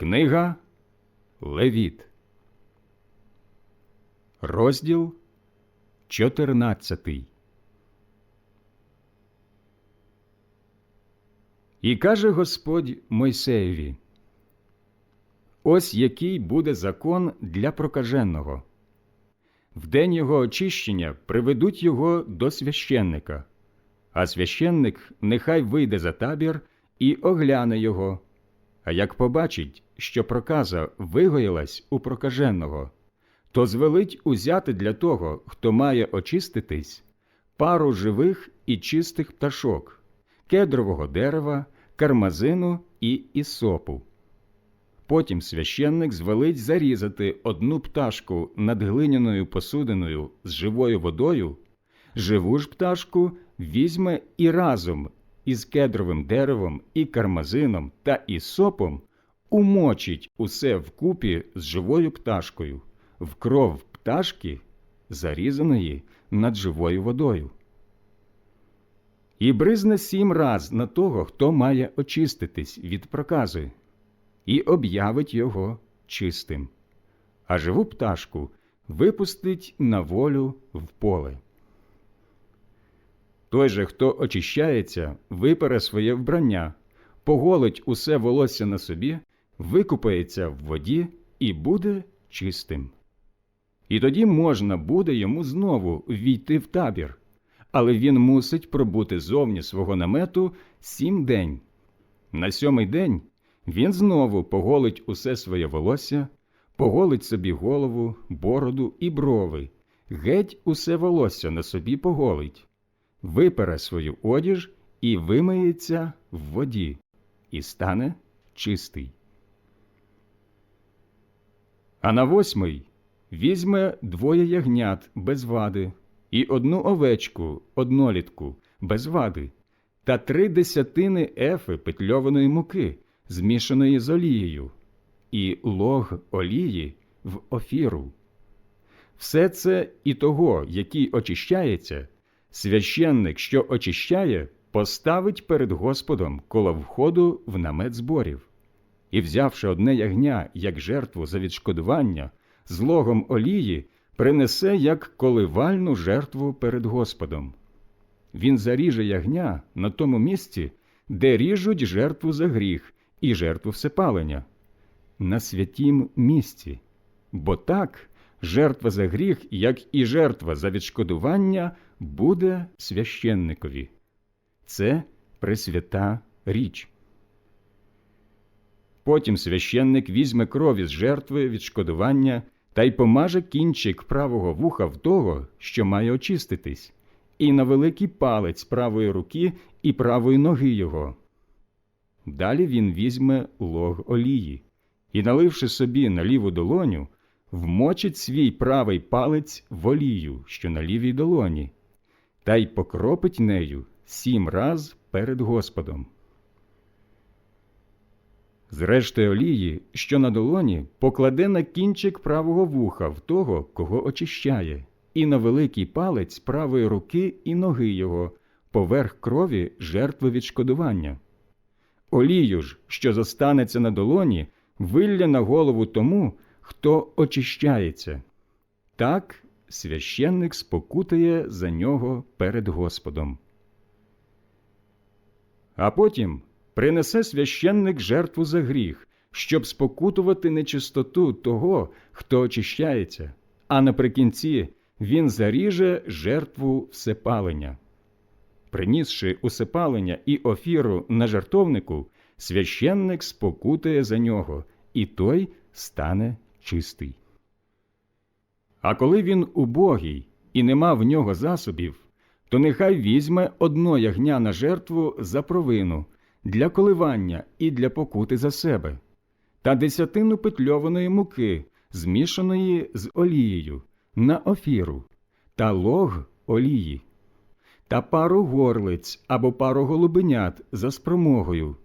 Книга Левіт, розділ 14. І каже Господь Мойсеєві: Ось який буде закон для прокаженого. В день його очищення приведуть його до священника, а священник нехай вийде за табір і огляне його. А як побачить, що проказа вигоїлась у прокаженого, то звелить узяти для того, хто має очиститись, пару живих і чистих пташок, кедрового дерева, кармазину і ісопу. Потім священник звелить зарізати одну пташку над глиняною посудиною з живою водою, живу ж пташку візьме і разом із кедровим деревом і кармазином та ісопом умочить усе вкупі з живою пташкою, в кров пташки, зарізаної над живою водою. І бризне сім раз на того, хто має очиститись від прокази, і об'явить його чистим, а живу пташку випустить на волю в поле. Той же, хто очищається, випере своє вбрання, поголить усе волосся на собі, викупається в воді і буде чистим. І тоді можна буде йому знову війти в табір, але він мусить пробути зовні свого намету сім день. На сьомий день він знову поголить усе своє волосся, поголить собі голову, бороду і брови, геть усе волосся на собі поголить випере свою одіж і вимиється в воді, і стане чистий. А на восьмий візьме двоє ягнят без вади, і одну овечку однолітку без вади, та три десятини ефи петльованої муки, змішаної з олією, і лог олії в офіру. Все це і того, який очищається, священник, що очищає, поставить перед Господом коло входу в намет зборів, і, взявши одне ягня як жертву за відшкодування, з логом олії принесе як коливальну жертву перед Господом. Він заріже ягня на тому місці, де ріжуть жертву за гріх і жертву всепалення, на святім місці, бо так жертва за гріх, як і жертва за відшкодування, буде священникові. Це пресвята річ. Потім священник візьме крові з жертви відшкодування та й помаже кінчик правого вуха в того, що має очиститись, і на великий палець правої руки і правої ноги його. Далі він візьме лог олії і, наливши собі на ліву долоню, вмочить свій правий палець в олію, що на лівій долоні, та й покропить нею сім раз перед Господом. Зрештою олії, що на долоні, покладе на кінчик правого вуха в того, кого очищає, і на великий палець правої руки і ноги його, поверх крові жертви відшкодування. Олію ж, що зостанеться на долоні, вилля на голову тому, хто очищається. Так священник спокутає за нього перед Господом. А потім принесе священник жертву за гріх, щоб спокутувати нечистоту того, хто очищається, а наприкінці він заріже жертву всепалення. Принісши усепалення і офіру на жертовнику, священник спокутає за нього, і той стане чистий. А коли він убогий і нема в нього засобів, то нехай візьме одно ягня на жертву за провину для коливання і для покути за себе, та десятину петльованої муки, змішаної з олією, на офіру, та лог олії, та пару горлиць або пару голубенят за спромогою.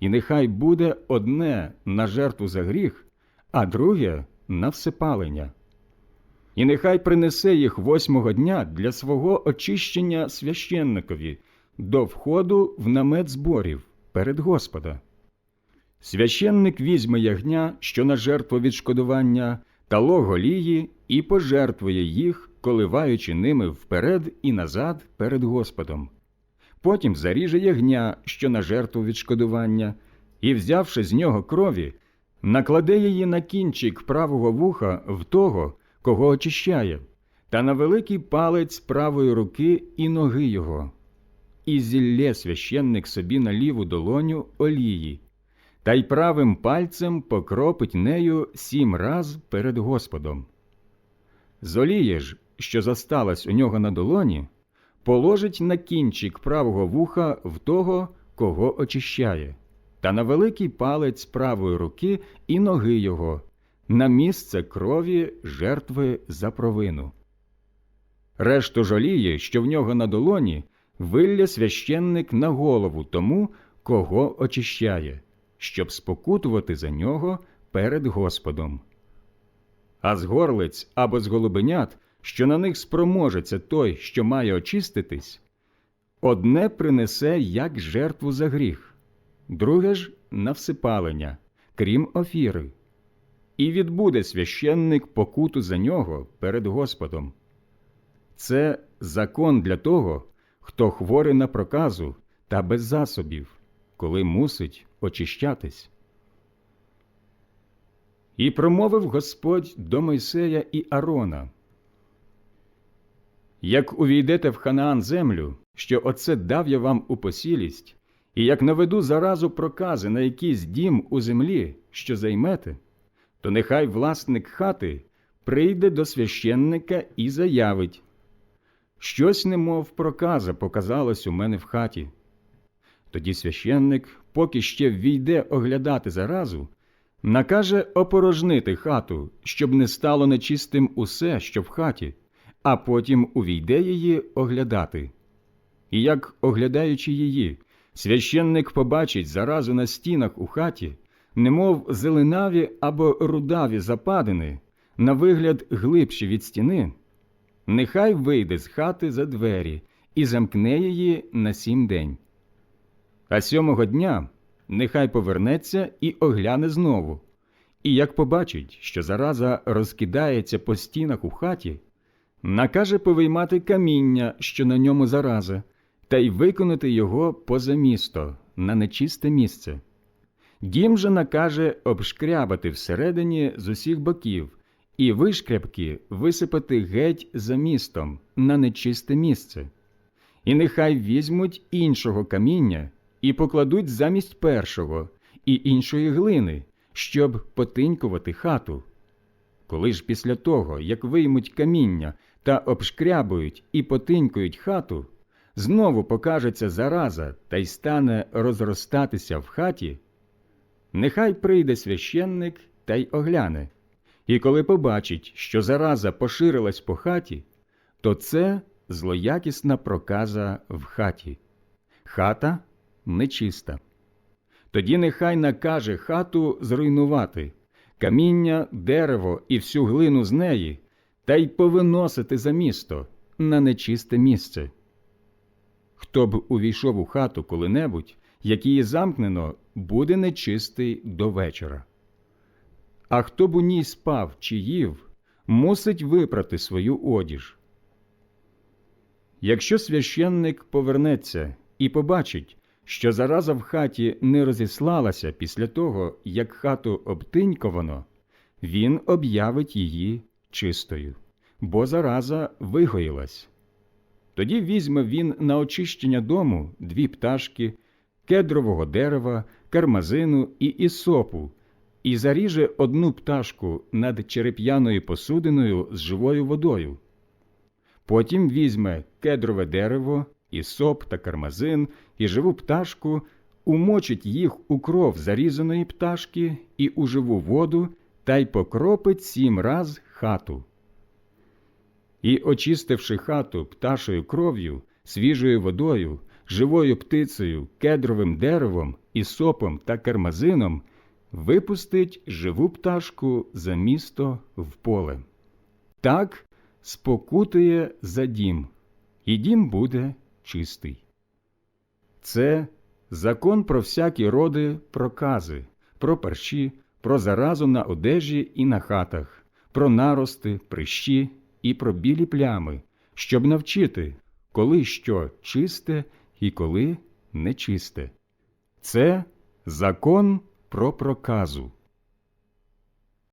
І нехай буде одне на жертву за гріх, а друге на всепалення. І нехай принесе їх восьмого дня для свого очищення священникові до входу в намет зборів перед Господа. Священник візьме ягня, що на жертву відшкодування, та лог олії і пожертвує їх, коливаючи ними вперед і назад перед Господом. Потім заріже ягня, що на жертву відшкодування, і, взявши з нього крові, накладе її на кінчик правого вуха в того, кого очищає, та на великий палець правої руки і ноги його, і зілє священник собі на ліву долоню олії, та й правим пальцем покропить нею сім раз перед Господом. З олії ж, що зосталась у нього на долоні, положить на кінчик правого вуха в того, кого очищає, та на великий палець правої руки і ноги його, на місце крові жертви за провину. Решту ж олії, що в нього на долоні, вилля священник на голову тому, кого очищає, щоб спокутувати за нього перед Господом. А з горлиць або з голубенят, що на них спроможеться той, що має очиститись, одне принесе як жертву за гріх, друге ж на всипалення, крім офіри, і відбуде священник покуту за нього перед Господом. Це закон для того, хто хворий на проказу та без засобів, коли мусить очищатись. І промовив Господь до Мойсея і Арона. Як увійдете в Ханаан землю, що оце дав я вам у посілість, і як наведу заразу прокази на якийсь дім у землі, що займете, то нехай власник хати прийде до священника і заявить Щось немов проказа показалось у мене в хаті. Тоді священник, поки ще ввійде оглядати заразу, накаже опорожнити хату, щоб не стало нечистим усе, що в хаті, а потім увійде її оглядати. І як, оглядаючи її, священник побачить заразу на стінах у хаті, немов зеленаві або рудаві западини, на вигляд глибші від стіни, нехай вийде з хати за двері і замкне її на сім день. А сьомого дня нехай повернеться і огляне знову. І як побачить, що зараза розкидається по стінах у хаті, накаже повиймати каміння, що на ньому зараза, та й виконати його поза місто на нечисте місце. Дім же накаже обшкрябати всередині з усіх боків і вишкрябки висипати геть за містом на нечисте місце. І нехай візьмуть іншого каміння і покладуть замість першого і іншої глини, щоб потинькувати хату. Коли ж після того, як виймуть каміння та обшкрябують і потинькують хату, знову покажеться зараза та й стане розростатися в хаті, нехай прийде священник та й огляне, і коли побачить, що зараза поширилась по хаті, то це злоякісна проказа в хаті. Хата нечиста. Тоді нехай накаже хату зруйнувати, каміння, дерево і всю глину з неї, та й повиносити за місто на нечисте місце. Хто б увійшов у хату коли-небудь, як її замкнено, буде нечистий до вечора. А хто б у ній спав чи їв, мусить випрати свою одіж. Якщо священник повернеться і побачить, що зараза в хаті не розіслалася після того, як хату обтиньковано, він об'явить її чистою, бо зараза вигоїлась. Тоді візьме він на очищення дому дві пташки, кедрового дерева, кармазину і ісопу, і заріже одну пташку над череп'яною посудиною з живою водою. Потім візьме кедрове дерево, ісоп та кармазин, і живу пташку, умочить їх у кров зарізаної пташки і у живу воду та й покропить сім раз хату. І, очистивши хату пташою кров'ю, свіжою водою, живою птицею, кедровим деревом, ісопом та кармазином, випустить живу пташку за місто в поле. Так спокутує за дім, і дім буде чистий. Це закон про всякі роди прокази, про парші, про заразу на одежі і на хатах, про нарости, прищі і про білі плями, щоб навчити, коли що чисте і коли нечисте. Це закон про проказу.